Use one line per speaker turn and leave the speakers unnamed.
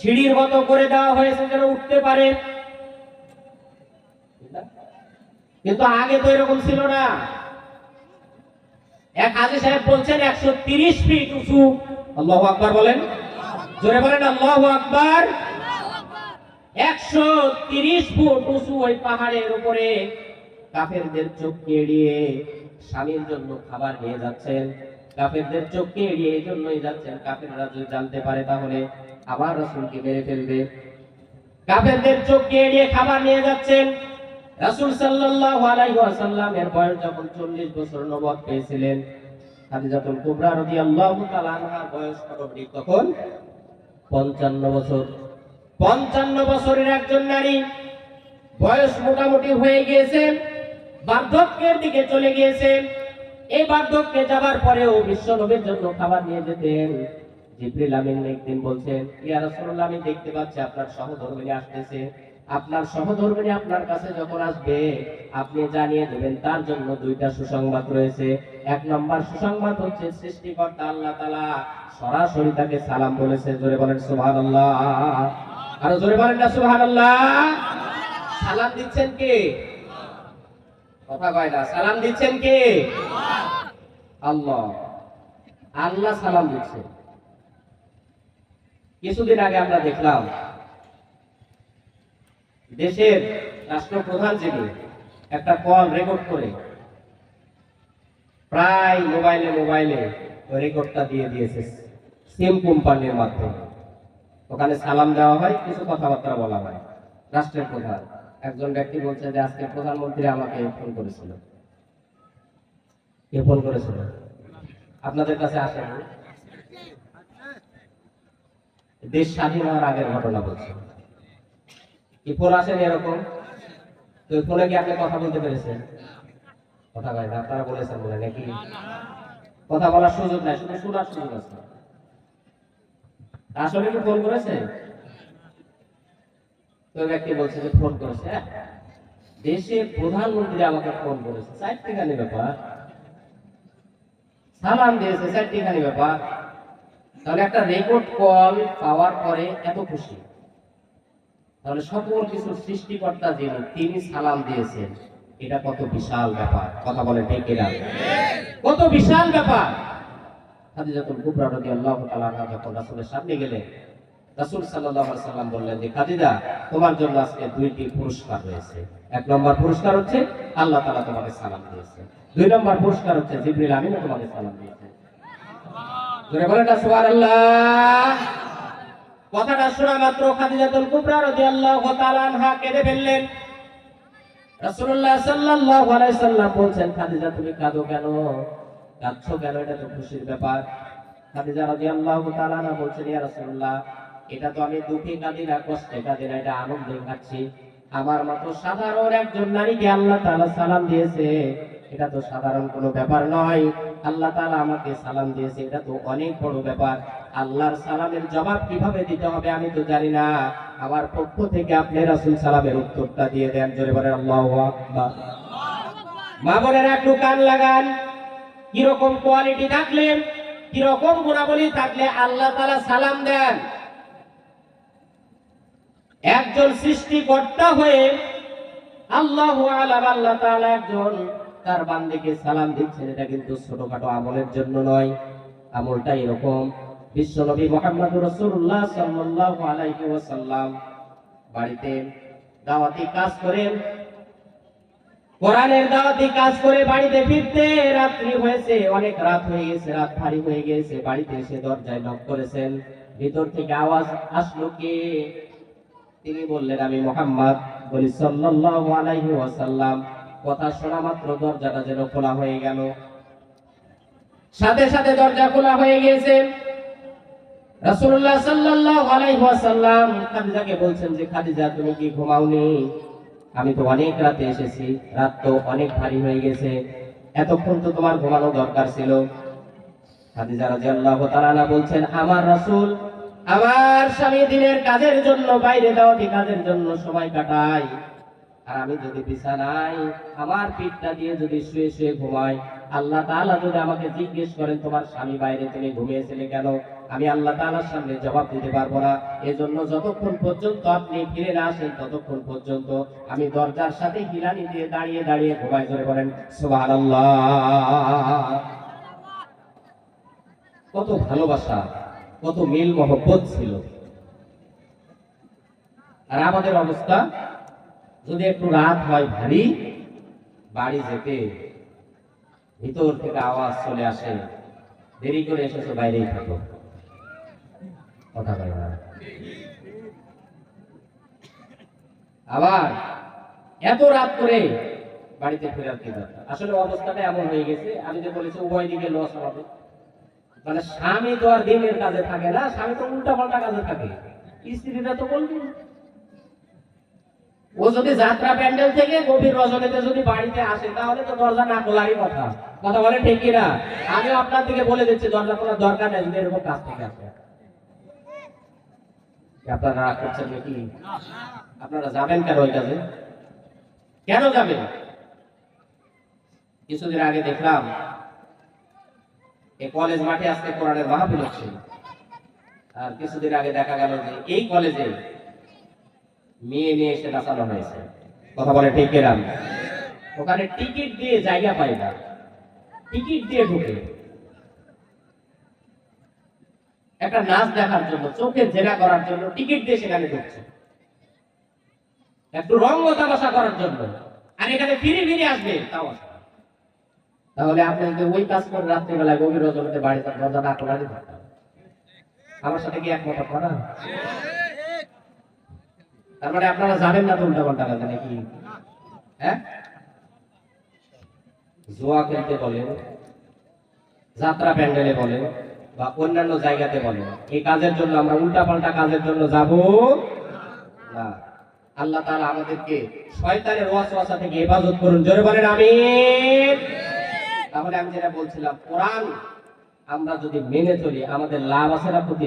সিঁড়ির মতো করে দেওয়া হয়েছে যেন উঠতে পারে। কিন্তু আগে তো এরকম ছিল না। এক হাজি সাহেব বলছেন, একশো তিরিশ ফিট উঁচু। আল্লাহ আকবার বলেন। জোরে বলেন, আল্লাহ আকবার। একশো তিরিশ ফুট উঁচু ওই পাহাড়ের উপরে কাফেরদের চোখ এড়িয়ে স্বামীর জন্য খাবার নিয়ে যাচ্ছেন। কাফেরদের চোখকে এড়িয়ে এই জন্যই যাচ্ছেন। কাফেররা যদি জানতে পারে তাহলে আবার রসুলকে মেরে ফেলবে। কাফেরদের চোখকে এড়িয়ে খাবার নিয়ে যাচ্ছেন। রাসূল সাল্লাল্লাহু আলাইহি ওয়াসাল্লামের বয়স যখন 40 বছর নবুয়ত পেয়েছিলেন, খাদিজাতুল কুবরা রাদিয়াল্লাহু তাআলা আনহার বয়স কত তখন 55 বছর। 55 বছরের একজন নারী বয়স মোটামুটি হয়ে গিয়েছে, বার্ধক্যের দিকে চলে গিয়েছে। এই বার্ধক্যে যাবার পরেও জন্য খাবার নিয়ে যেতেন। জিবরিল আমিন একদিন বলছেন, ইয়া রাসূলুল্লাহ, আমি দেখতে পাচ্ছি আপনার সহধর্মিনী আসতেছে। আপনার সহধর্মিনী আপনার কাছে যখন আসবে, আপনি জানিয়ে দেবেন তার জন্য দুইটা সুসংবাদ রয়েছে। এক নম্বর সুসংবাদ হচ্ছে, সৃষ্টিকর্তা আল্লাহ তাআলা সরাসরি তাকে সালাম বলেছে। জোরে বলেন, সুবহানাল্লাহ। আরও জোরে বলেন না, সুবহানাল্লাহ। সালাম দিচ্ছেন কে? কথা কয় না, সালাম দিচ্ছেন কে? আল্লাহ। আল্লাহ সালাম দিচ্ছেন কিছুদিন আগে আমরা দেখলাম, দেশের রাষ্ট্রপ্রধান যিনি, একটা কল রেকর্ড করে, প্রায় মোবাইলে মোবাইলে রেকর্ডটা দিয়ে দিয়েছে সিম কোম্পানির মাধ্যমে। ওখানে সালাম দেওয়া হয়, কিছু কথাবার্তা বলা হয়। রাষ্ট্রের প্রধান। একজন ব্যক্তি বলছে যে, আজকে প্রধানমন্ত্রী আমাকে ফোন করেছিল। কে ফোন করেছিল আপনাদের কাছে আসেন দেশ স্বাধীন হওয়ার আগের ঘটনা বলছে। কি ফোন এরকম? তো ফোনে কি আপনি কথা বলতে পেরেছেন? কথা কয় আপনারা বলেছেন বলে নাকি? কথা বলার সুযোগ নাই, শুধু শোনার সুযোগ আছে। আসলে কি ফোন করেছে? তো ব্যক্তি বলছে যে ফোন করেছে হ্যাঁ? দেশের প্রধানমন্ত্রী আমাকে ফোন করেছে। ব্যাপার। সালাম দিয়েছে চারটিখানি ব্যাপার তাহলে একটা রেকর্ড কল পাওয়ার পরে এত খুশি। তাহলে সকল কিছু সৃষ্টিকর্তা যিনি, তিনি সালাম দিয়েছেন। এটা কত বিশাল ব্যাপার। কথা বলে ডেকে কত বিশাল ব্যাপার। খাদিজাতুল কুবরা রাদিয়াল্লাহু তাআলা যখন রাসূলের সামনে গেলেন রাসূল সাল্লাল্লাহু আলাইহি সাল্লাম বললেন যে, খাদিজা, তোমার জন্য আজকে দুইটি পুরস্কার রয়েছে। এক নম্বর পুরস্কার হচ্ছে আল্লাহ তাআলা তোমাকে সালাম দিয়েছে দুই নম্বর পুরস্কার হচ্ছে জিবরিল আমিন তোমাকে সালাম দিয়েছে জোরে বলেন না, সুবহানাল্লাহ। কথাটা শোনা মাত্র খাদিজাতুল কুবরা রাদিয়াল্লাহু তাআলা আনহা কেঁদে ফেললেন। রাসূলুল্লাহ সাল্লাল্লাহু আলাইহি সাল্লাম বলছেন, খাদিজা, তুমি কাঁদো কেন? কাঁদছো কেন? এটা তো খুশির ব্যাপার। খাদিজা রাদিয়াল্লাহু তাআলা আনহা বলছেন, ইয়া রাসূলুল্লাহ এটা তো আমি দুঃখে কাঁদি না, কষ্টে কাঁদি না, এটা আনন্দে কাঁদছি আমার মতো সাধারণ একজন নারীকে আল্লাহ তাআলা সালাম দিয়েছে, এটা তো সাধারণ কোনো ব্যাপার নয়। আল্লাহ তালা আমাকে সালাম দিয়েছে, এটা তো অনেক বড় ব্যাপার। আল্লাহর সালামের জবাব কীভাবে দিতে হবে আমি তো জানি না। আমার পক্ষ থেকে আপনি রাসুল সালামের উত্তরটা দিয়ে দেন, জোরে বলেন, আল্লাহু মা বোনেরা, একটু কান লাগান। কীরকম কোয়ালিটি থাকলে, কীরকম গুণাবলী থাকলে আল্লাহ তাআলা সালাম দেন। একজন সৃষ্টিকর্তা হয়ে আল্লাহ আল্লাহ একজন, তার বান্দিকে সালাম দিচ্ছেন। এটা কিন্তু ছোটখাটো আমলের জন্য নয়, আমলটা এরকম। বিশ্বনবী মোহাম্মদ ওয়াসাল্লাম বাড়িতে দাওয়াতি কাজ করেন। কোরআনের দাওয়াতি কাজ করে বাড়িতে ফিরতে রাত্রি হয়েছে, অনেক রাত হয়ে গেছে, রাত ভারী হয়ে গেছে। বাড়িতে এসে দরজায় নক করেছেন। ভিতর থেকে আওয়াজ আসলো কে? তিনি বললেন, আমি মোহাম্মদ। বলি, সাল্লাল্লাহু আলাইহি ওয়াসাল্লাম। কথা শোনা মাত্র দরজাটা যেন খোলা হয়ে গেল। সাথে সাথে দরজা খোলা হয়ে গিয়েছে রাসূলুল্লাহ সাল্লাল্লাহু আলাইহি ওয়াসাল্লাম খাদিজাকে বলছেন যে, খাদিজা, তুমি কি ঘুমাওনি? আমি তো অনেক রাতে এসেছি। রাত তো অনেক ভারী হয়ে গেছে। এতক্ষণ তো তোমার ঘুমানো দরকার ছিল। খাদিজা রাদিয়াল্লাহু তাআলা বলছেন, আমার রাসূল আমার স্বামী দিনের কাজের জন্য বাইরে দাওয়াতি কাজের জন্য সময় কাটায়? আর আমি যদি বিছানায় আমার পিঠটা দিয়ে যদি শুয়ে শুয়ে ঘুমাই, আল্লাহ তাআলা যদি আমাকে জিজ্ঞেস করেন, তোমার স্বামী বাইরে তুমি ঘুমিয়েছিলে কেন? আমি আল্লাহ তাআলার সামনে জবাব দিতে পারব না। এজন্য যতক্ষণ পর্যন্ত আপনি ফিরে না আসেন, ততক্ষণ পর্যন্ত আমি দরজার সাথে হিলানি দিয়ে দাঁড়িয়ে দাঁড়িয়ে ঘুমাই। ধরে বলেন, সুবহানাল্লাহ! কত ভালোবাসা। কত মিল মহব্বত ছিল। আর আমাদের অবস্থা, যদি একটু রাত হয় ভারী, বাড়ি যেতে ভিতর থেকে আওয়াজ চলে আসে, দেরি করে এসেছ, বাইরেই থাকো। কথা বলে আবার এত রাত করে বাড়িতে ফেরার কি দরকার? আসলে অবস্থাটা এমন হয়ে গেছে, আমি যে বলেছি উভয় দিকে লস হবে। মানে স্বামী তো আর দিনের কাজে থাকে না, স্বামী তো উল্টা পাল্টা কাজে থাকে। স্ত্রীরা তো বলবে। ও যদি যাত্রা প্যান্ডেল থেকে গভীর রজনীতে যদি বাড়িতে আসে, তাহলে তো দরজা না খোলারই কথা। কথা বলে ঠিক না আমিও আপনার দিকে বলে দিচ্ছি, দরজা খোলার দরকার নেই, যদি এরকম কাজ থেকে আসে। আপনারা রাগ করছেন নাকি? আপনারা যাবেন কেন ওই কাজে? কেন যাবেন? কিছুদিন আগে দেখলাম এই কলেজ মাঠে আজকে কোরআনের মাহফিল হচ্ছে। আর কিছুদিন আগে দেখা গেল যে এই কলেজে মেয়ে নিয়ে এসে নাচানো হয়েছে। কথা বলে ঠিক গেলাম ওখানে টিকিট দিয়ে জায়গা পাই না। টিকিট দিয়ে ঢুকে। একটা নাচ দেখার জন্য, চোখে জেরা করার জন্য টিকিট দিয়ে সেখানে ঢুকছে। একটু রঙ্গ তামাশা করার জন্য। আর এখানে ফিরে ফিরে আসবে তামাশা। তাহলে আপনাকে ওই কাজ করে রাত্রিবেলায় গভীর রজনীতে বাড়িতে দরজা না দরকার। আমার সাথে কি একমত করা তার মানে আপনারা জানেন না তো উল্টা পাল্টা কাজে নাকি হ্যাঁ? জোয়া খেলতে বলেন, যাত্রা প্যান্ডেলে বলেন, বা অন্যান্য জায়গাতে বলেন এই কাজের জন্য আমরা উল্টা পাল্টা কাজের জন্য যাব না। আল্লাহ তাআলা আমাদেরকে শয়তানের ওয়াসওয়াসা থেকে হেফাজত করুন। জোরে বলেন, আমিন। তাহলে আমি যেটা বলছিলাম কোরআন আমরা যদি মেনে চলি আমাদের লাভ আছে না ক্ষতি?